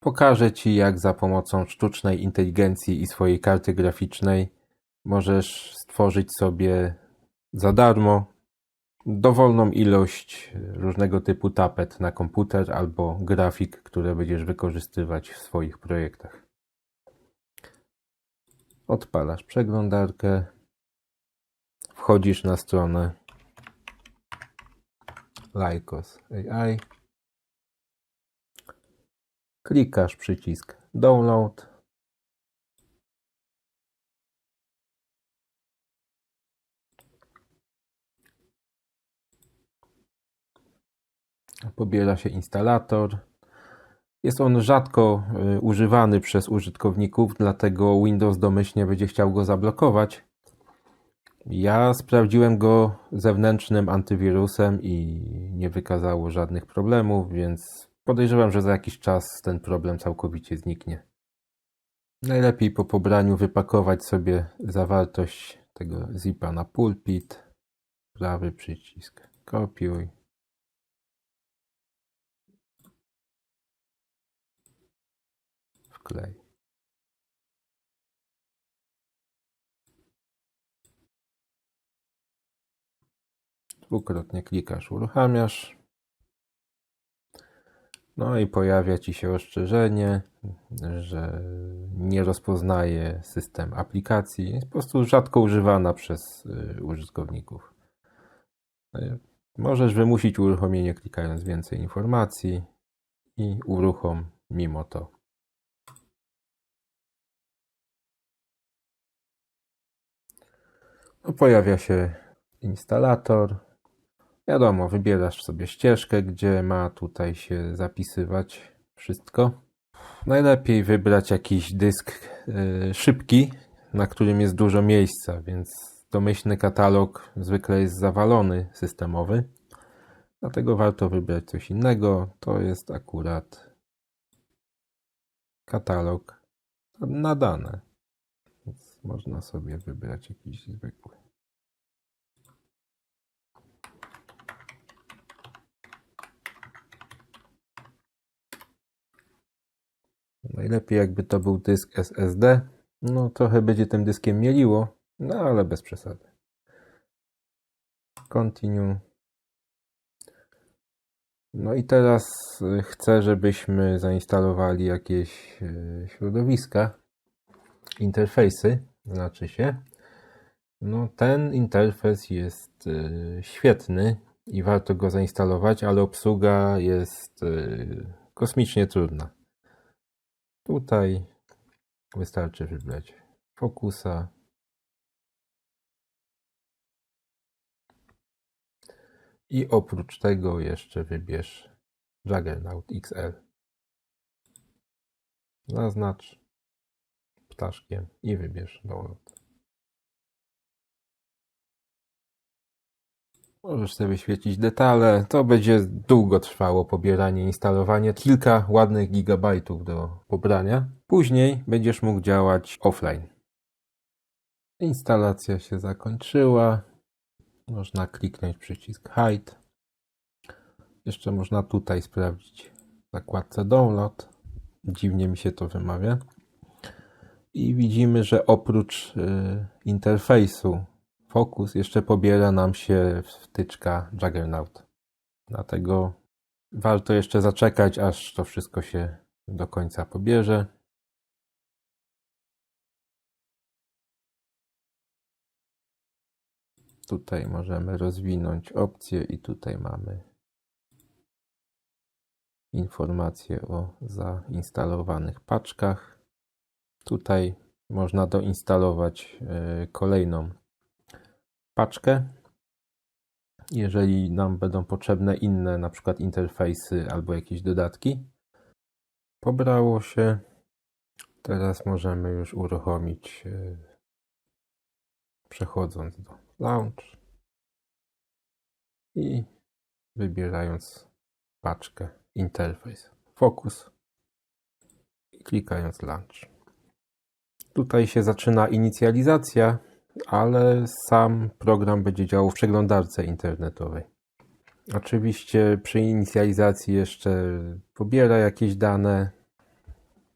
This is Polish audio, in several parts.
Pokażę Ci, jak za pomocą sztucznej inteligencji i swojej karty graficznej możesz stworzyć sobie za darmo dowolną ilość różnego typu tapet na komputer albo grafik, które będziesz wykorzystywać w swoich projektach. Odpalasz przeglądarkę, wchodzisz na stronę Lycos AI, klikasz przycisk Download, pobiera się instalator. Jest on rzadko y, używany przez użytkowników, dlatego Windows domyślnie będzie chciał go zablokować. Ja sprawdziłem go zewnętrznym antywirusem i nie wykazało żadnych problemów, więc podejrzewam, że za jakiś czas ten problem całkowicie zniknie. Najlepiej po pobraniu wypakować sobie zawartość tego zipa na pulpit, prawy przycisk kopiuj, wklej. Dwukrotnie klikasz, uruchamiasz. No i pojawia Ci się ostrzeżenie, że nie rozpoznaje system aplikacji. Jest po prostu rzadko używana przez y, użytkowników. Y, Możesz wymusić uruchomienie klikając więcej informacji i uruchom mimo to. No, pojawia się instalator. Wiadomo, wybierasz sobie ścieżkę, gdzie ma tutaj się zapisywać wszystko. Najlepiej wybrać jakiś dysk y, szybki, na którym jest dużo miejsca, więc domyślny katalog zwykle jest zawalony systemowy. Dlatego warto wybrać coś innego. To jest akurat katalog na dane. Więc można sobie wybrać jakiś zwykły. Najlepiej jakby to był dysk SSD. No trochę będzie tym dyskiem mieliło, no ale bez przesady. Continue. No i teraz y, chcę, żebyśmy zainstalowali jakieś y, środowiska, interfejsy, znaczy się. No ten interfejs jest y, świetny i warto go zainstalować, ale obsługa jest kosmicznie trudna. Tutaj wystarczy wybrać fokusa. I oprócz tego jeszcze wybierz Juggernaut XL. Zaznacz ptaszkiem i wybierz download. Możesz sobie wyświetlić detale. To będzie długo trwało pobieranie, instalowanie. Kilka ładnych gigabajtów do pobrania. Później będziesz mógł działać offline. Instalacja się zakończyła. Można kliknąć przycisk Hide. Jeszcze można tutaj sprawdzić w zakładce Download. Dziwnie mi się to wymawia. I widzimy, że oprócz y, interfejsu Focus jeszcze pobiera nam się wtyczka Juggernaut. Dlatego warto jeszcze zaczekać, aż to wszystko się do końca pobierze. Tutaj możemy rozwinąć opcje i tutaj mamy informacje o zainstalowanych paczkach. Tutaj można doinstalować e, kolejną paczkę. Jeżeli nam będą potrzebne inne, na przykład interfejsy albo jakieś dodatki. Pobrało się. Teraz możemy już uruchomić e, przechodząc do Launch i wybierając paczkę interfejs Focus i klikając Launch. Tutaj się zaczyna inicjalizacja ale sam program będzie działał w przeglądarce internetowej. Oczywiście przy inicjalizacji jeszcze pobiera jakieś dane.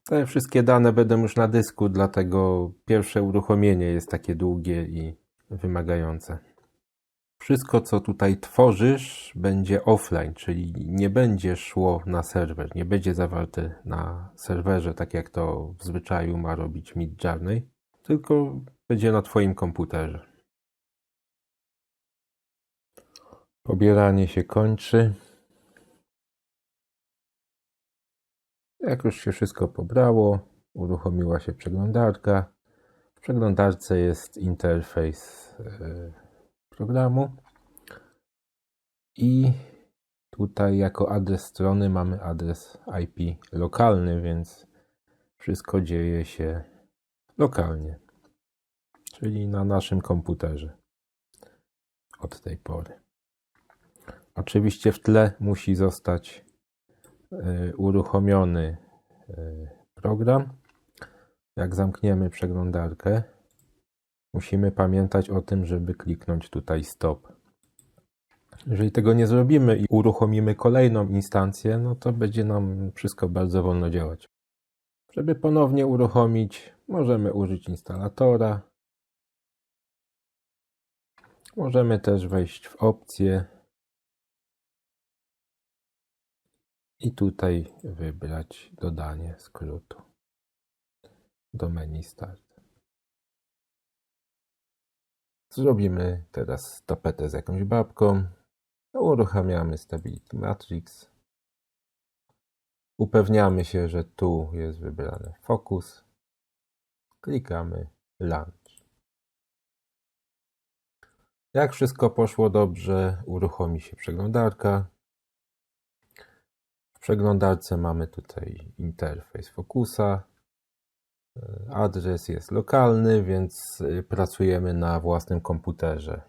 Te wszystkie dane będą już na dysku, dlatego pierwsze uruchomienie jest takie długie i wymagające. Wszystko, co tutaj tworzysz, będzie offline, czyli nie będzie szło na serwer, nie będzie zawarte na serwerze, tak jak to w zwyczaju ma robić Midjourney, tylko będzie na Twoim komputerze. Pobieranie się kończy. Jak już się wszystko pobrało, uruchomiła się przeglądarka. W przeglądarce jest interfejs e, programu i tutaj jako adres strony mamy adres IP lokalny, więc wszystko dzieje się lokalnie, czyli na naszym komputerze od tej pory. Oczywiście w tle musi zostać e, uruchomiony e, program. Jak zamkniemy przeglądarkę, musimy pamiętać o tym, żeby kliknąć tutaj stop. Jeżeli tego nie zrobimy i uruchomimy kolejną instancję, no to będzie nam wszystko bardzo wolno działać. Żeby ponownie uruchomić, możemy użyć instalatora. Możemy też wejść w opcje i tutaj wybrać dodanie skrótu do menu Start. Zrobimy teraz tapetę z jakąś babką. Uruchamiamy Stability Matrix. Upewniamy się, że tu jest wybrany Focus. Klikamy Launch. Jak wszystko poszło dobrze, uruchomi się przeglądarka. W przeglądarce mamy tutaj interfejs Focusa. Adres jest lokalny, więc pracujemy na własnym komputerze.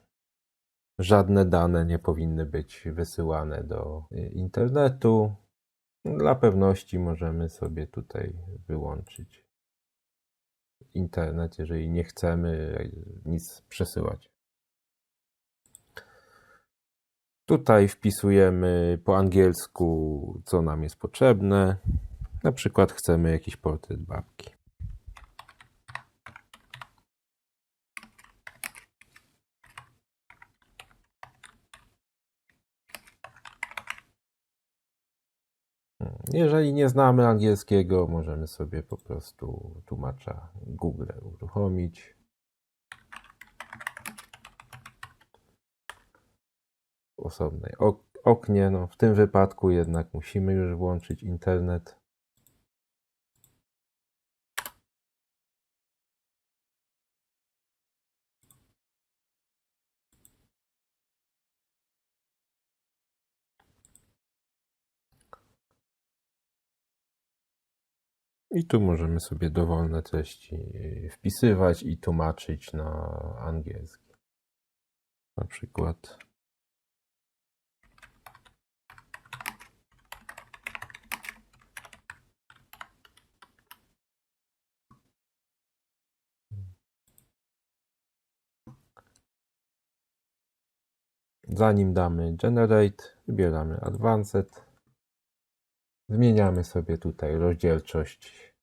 Żadne dane nie powinny być wysyłane do internetu. Dla pewności możemy sobie tutaj wyłączyć internet, jeżeli nie chcemy nic przesyłać. Tutaj wpisujemy po angielsku, co nam jest potrzebne. Na przykład chcemy jakiś portret babki. Jeżeli nie znamy angielskiego, możemy sobie po prostu tłumacza Google uruchomić. W osobnej ok oknie, no w tym wypadku jednak musimy już włączyć internet. I tu możemy sobie dowolne treści wpisywać i tłumaczyć na angielski. Na przykład Zanim damy Generate, wybieramy Advanced. Zmieniamy sobie tutaj rozdzielczość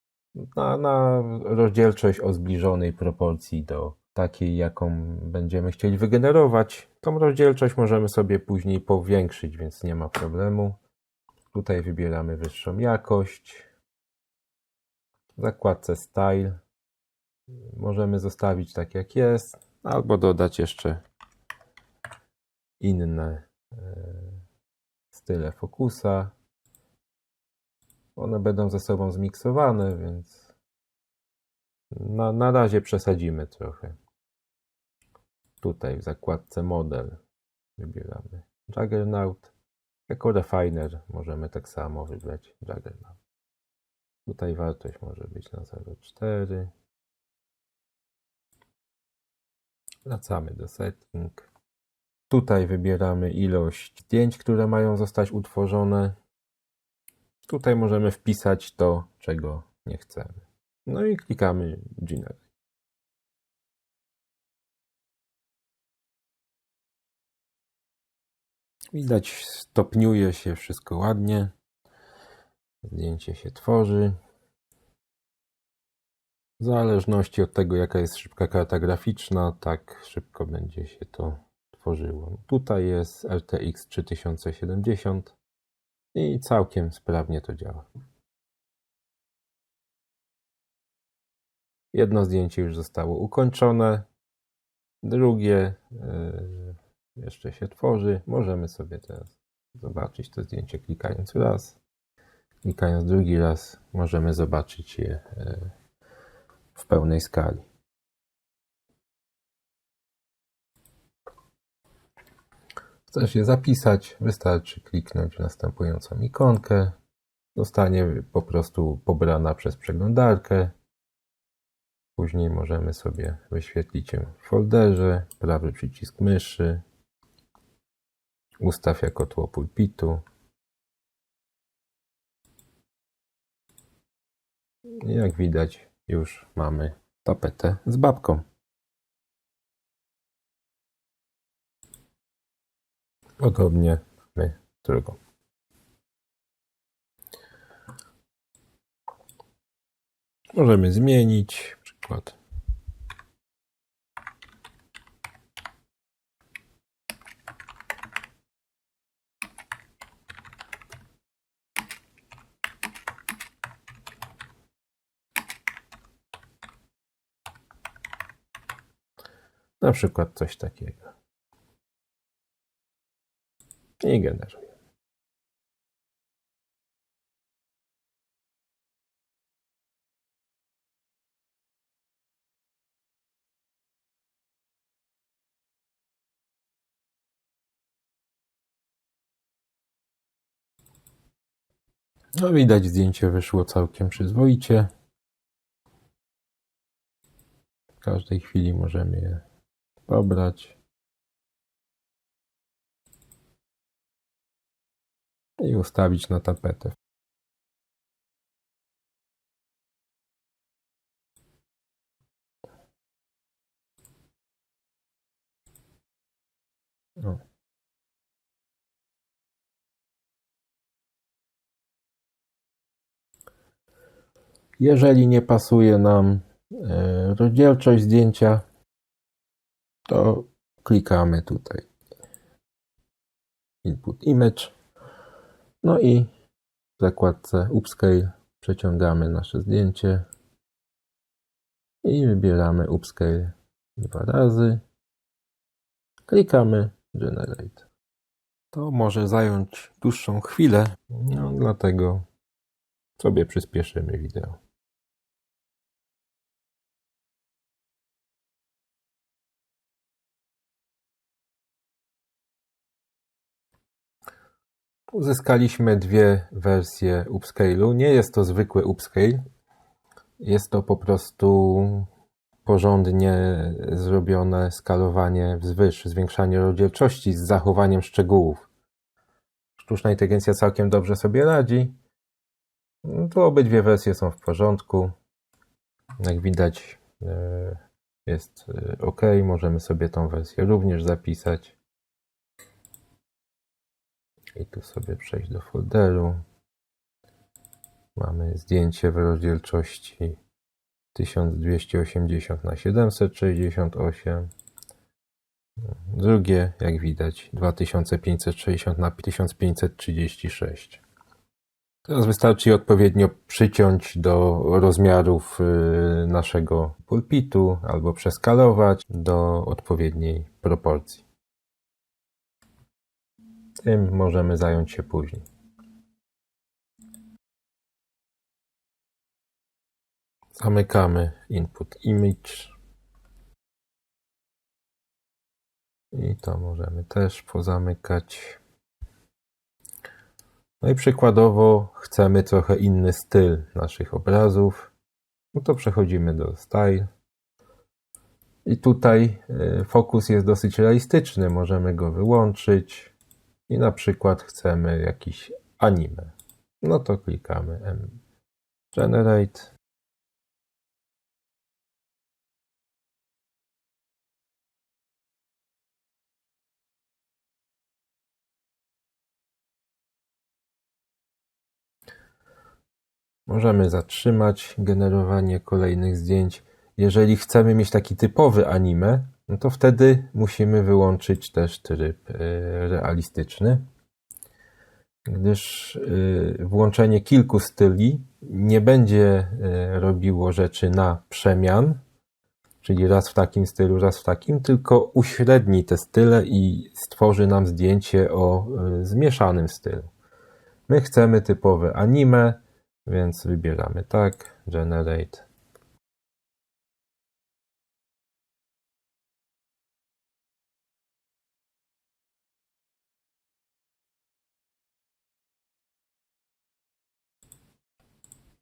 na, na rozdzielczość o zbliżonej proporcji do takiej, jaką będziemy chcieli wygenerować. Tą rozdzielczość możemy sobie później powiększyć, więc nie ma problemu. Tutaj wybieramy wyższą jakość. W zakładce Style możemy zostawić tak jak jest, albo dodać jeszcze inne e, style fokusa. One będą ze sobą zmiksowane, więc na, na razie przesadzimy trochę. Tutaj w zakładce model wybieramy Juggernaut. Jako refiner możemy tak samo wybrać Juggernaut. Tutaj wartość może być na 0,4. Wracamy do setting. Tutaj wybieramy ilość zdjęć, które mają zostać utworzone. Tutaj możemy wpisać to, czego nie chcemy. No i klikamy Generate. Widać, stopniuje się wszystko ładnie. Zdjęcie się tworzy. W zależności od tego, jaka jest szybka karta graficzna, tak szybko będzie się to Tutaj jest RTX 3070 i całkiem sprawnie to działa. Jedno zdjęcie już zostało ukończone, drugie yy, jeszcze się tworzy. Możemy sobie teraz zobaczyć to zdjęcie klikając raz. Klikając drugi raz możemy zobaczyć je yy, w pełnej skali. Chcesz je zapisać, wystarczy kliknąć w następującą ikonkę. Zostanie po prostu pobrana przez przeglądarkę. Później możemy sobie wyświetlić ją w folderze, prawy przycisk myszy, ustaw jako tło pulpitu. Jak widać, już mamy tapetę z babką. Podobnie mamy drugą. Możemy zmienić przykład. Na przykład coś takiego. I generuję. No widać zdjęcie wyszło całkiem przyzwoicie. W każdej chwili możemy je pobrać. I ustawić na tapetę. O. Jeżeli nie pasuje nam e, rozdzielczość zdjęcia, to klikamy tutaj Input Image. No i w zakładce Upscale przeciągamy nasze zdjęcie i wybieramy Upscale dwa razy. Klikamy Generate. To może zająć dłuższą chwilę, no dlatego sobie przyspieszymy wideo. Uzyskaliśmy dwie wersje upscale'u. Nie jest to zwykły upscale. Jest to po prostu porządnie zrobione skalowanie wzwyż, zwiększanie rozdzielczości z zachowaniem szczegółów. Sztuczna inteligencja całkiem dobrze sobie radzi. Tu obydwie wersje są w porządku. Jak widać e, jest e, ok. Możemy sobie tą wersję również zapisać. I tu sobie przejść do folderu. Mamy zdjęcie w rozdzielczości 1280 na 768. Drugie, jak widać, 2560 na 1536. Teraz wystarczy odpowiednio przyciąć do rozmiarów y, naszego pulpitu albo przeskalować do odpowiedniej proporcji. Tym możemy zająć się później. Zamykamy Input Image. I to możemy też pozamykać. No i przykładowo chcemy trochę inny styl naszych obrazów. No to przechodzimy do Style. I tutaj y, fokus jest dosyć realistyczny. Możemy go wyłączyć i na przykład chcemy jakiś anime. No to klikamy Generate. Możemy zatrzymać generowanie kolejnych zdjęć. Jeżeli chcemy mieć taki typowy anime, no to wtedy musimy wyłączyć też tryb y, realistyczny, gdyż y, włączenie kilku styli nie będzie y, robiło rzeczy na przemian, czyli raz w takim stylu, raz w takim, tylko uśredni te style i stworzy nam zdjęcie o zmieszanym stylu. My chcemy typowe anime, więc wybieramy tak, generate.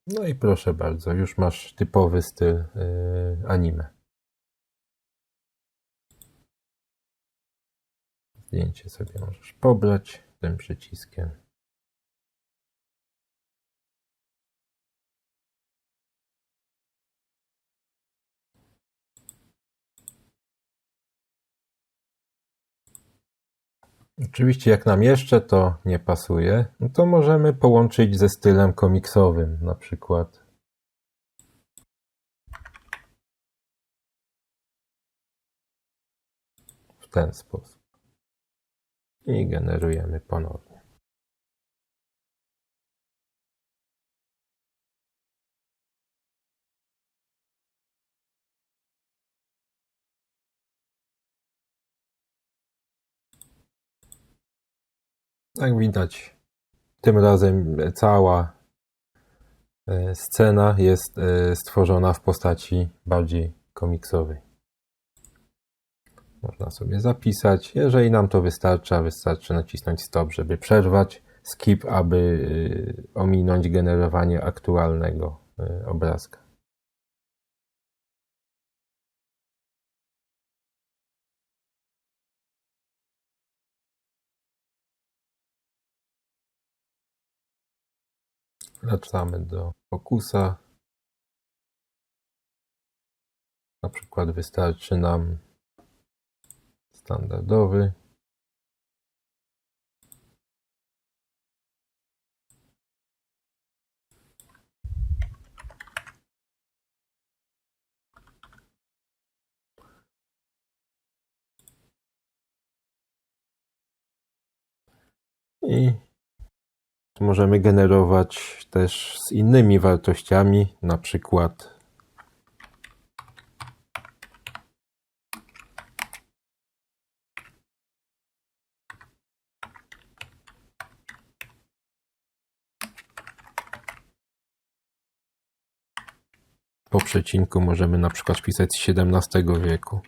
No i proszę bardzo, już masz typowy styl yy, anime. Zdjęcie sobie możesz pobrać tym przyciskiem. Oczywiście jak nam jeszcze to nie pasuje, no to możemy połączyć ze stylem komiksowym na przykład. W ten sposób. I generujemy ponownie. Jak widać, tym razem cała e, scena jest e, stworzona w postaci bardziej komiksowej. Można sobie zapisać. Jeżeli nam to wystarcza, wystarczy nacisnąć stop, żeby przerwać. Skip, aby e, ominąć generowanie aktualnego obrazka. Wracamy do fokusa. Na przykład wystarczy nam standardowy. I Możemy generować też z innymi wartościami, na przykład po przecinku możemy na przykład wpisać z XVII wieku.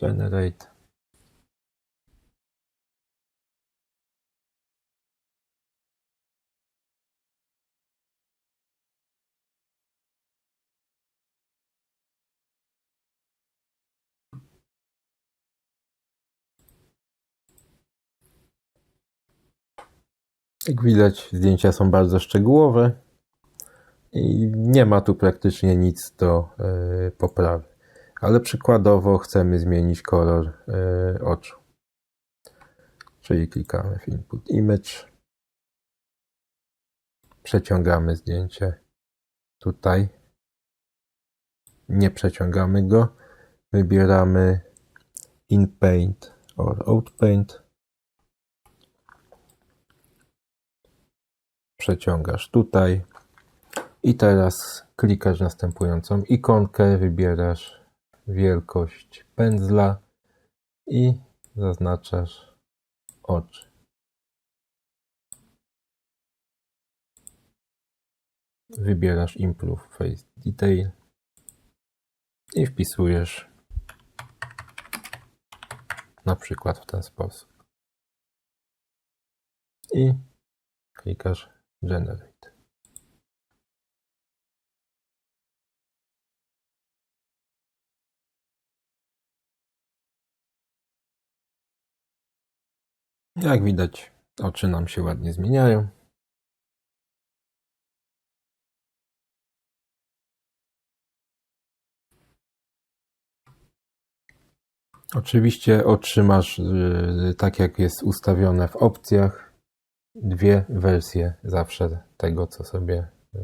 Generate Jak widać, zdjęcia są bardzo szczegółowe i nie ma tu praktycznie nic do y, poprawy. Ale przykładowo chcemy zmienić kolor y, oczu. Czyli klikamy w Input Image. Przeciągamy zdjęcie tutaj. Nie przeciągamy go. Wybieramy In Paint or Out Paint przeciągasz tutaj i teraz klikasz następującą ikonkę, wybierasz wielkość pędzla i zaznaczasz oczy. Wybierasz Improve Face Detail i wpisujesz na przykład w ten sposób. I klikasz Generate Jak widać, oczy nam się ładnie zmieniają. Oczywiście otrzymasz y, tak jak jest ustawione w opcjach dwie wersje zawsze tego, co sobie yy,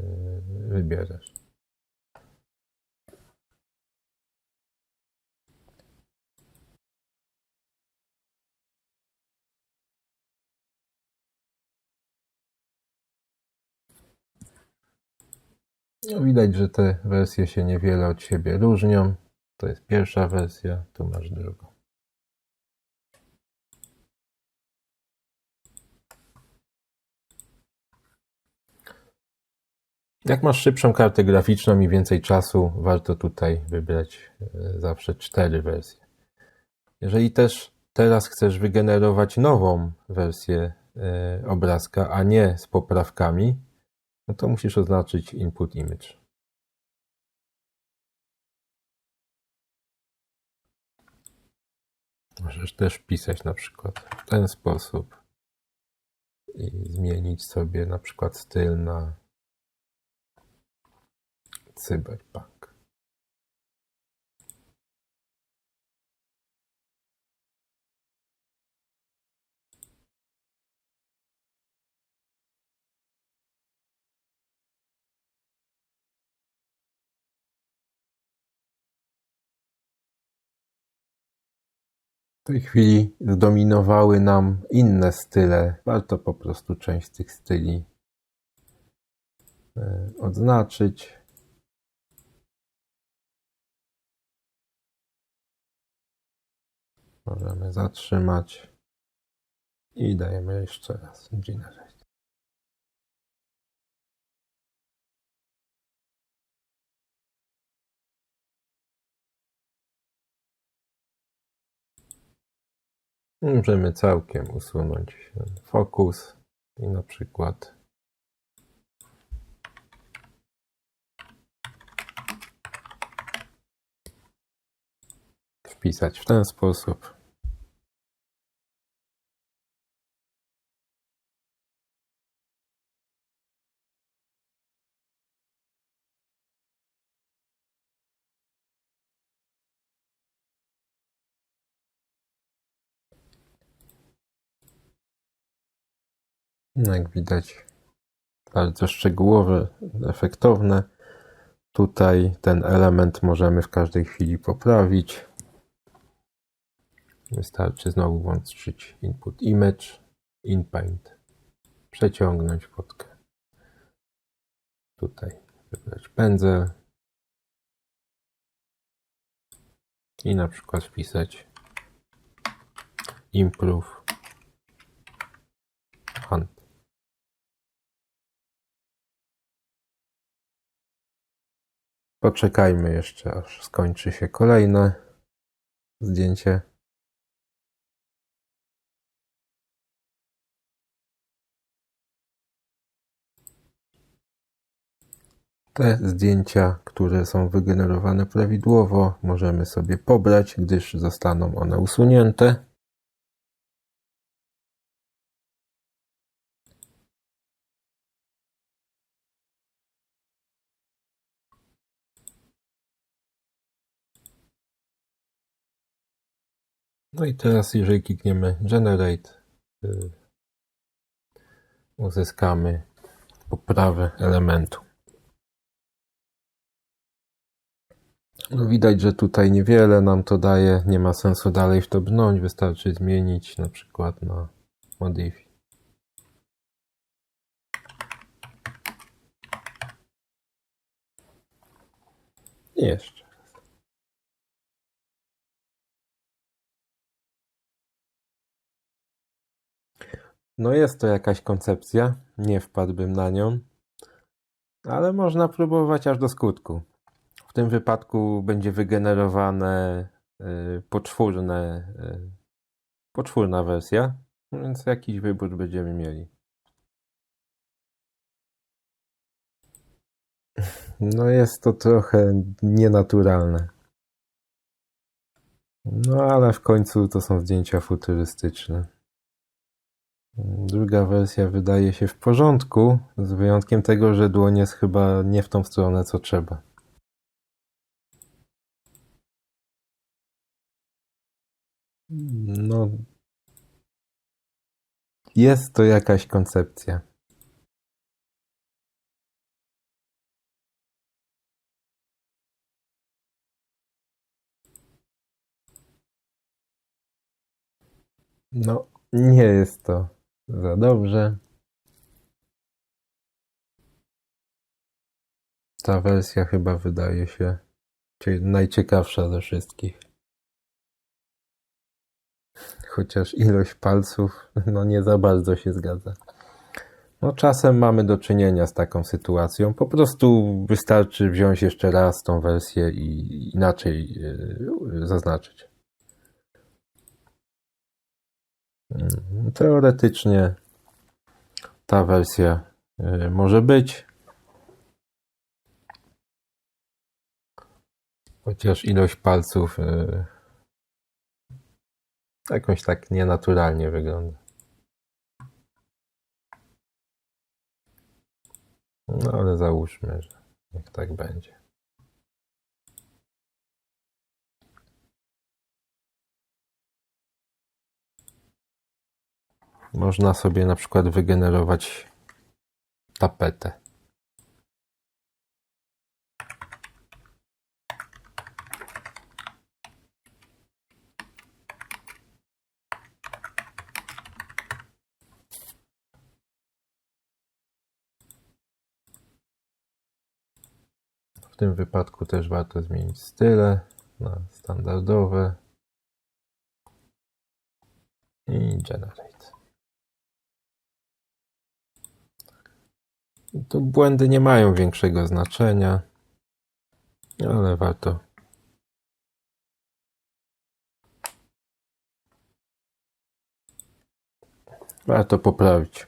wybierzesz. No widać, że te wersje się niewiele od siebie różnią. To jest pierwsza wersja, tu masz drugą. Jak masz szybszą kartę graficzną i więcej czasu, warto tutaj wybrać e, zawsze cztery wersje. Jeżeli też teraz chcesz wygenerować nową wersję e, obrazka, a nie z poprawkami, no to musisz oznaczyć input image. Możesz też pisać na przykład w ten sposób i zmienić sobie na przykład styl na cyberpunk. W tej chwili zdominowały nam inne style. Warto po prostu część tych styli e, odznaczyć. Możemy zatrzymać i dajemy jeszcze raz generate. Możemy całkiem usunąć fokus i na przykład wpisać w ten sposób. Jak widać, bardzo szczegółowe, efektowne. Tutaj ten element możemy w każdej chwili poprawić. Wystarczy znowu włączyć input image, inpaint, przeciągnąć fotkę. Tutaj wybrać pędzel i na przykład wpisać improve hand. Poczekajmy jeszcze, aż skończy się kolejne zdjęcie. Te zdjęcia, które są wygenerowane prawidłowo, możemy sobie pobrać, gdyż zostaną one usunięte. No i teraz, jeżeli klikniemy Generate, y, uzyskamy poprawę elementu. No widać, że tutaj niewiele nam to daje, nie ma sensu dalej w to brnąć, wystarczy zmienić na przykład na Modify. Jeszcze. No jest to jakaś koncepcja, nie wpadłbym na nią, ale można próbować aż do skutku. W tym wypadku będzie wygenerowane y, poczwórne, y, poczwórna wersja, więc jakiś wybór będziemy mieli. No jest to trochę nienaturalne. No ale w końcu to są zdjęcia futurystyczne. Druga wersja wydaje się w porządku, z wyjątkiem tego, że dłoń jest chyba nie w tą stronę, co trzeba. No, Jest to jakaś koncepcja. No, nie jest to za dobrze. Ta wersja chyba wydaje się cie- najciekawsza ze wszystkich. Chociaż ilość palców, no nie za bardzo się zgadza. No czasem mamy do czynienia z taką sytuacją. Po prostu wystarczy wziąć jeszcze raz tą wersję i inaczej yy, zaznaczyć. Teoretycznie ta wersja yy, może być. Chociaż ilość palców yy, jakoś tak nienaturalnie wygląda. No ale załóżmy, że niech tak będzie. Można sobie na przykład wygenerować tapetę. W tym wypadku też warto zmienić style na standardowe i generate. Tu błędy nie mają większego znaczenia, ale warto warto poprawić.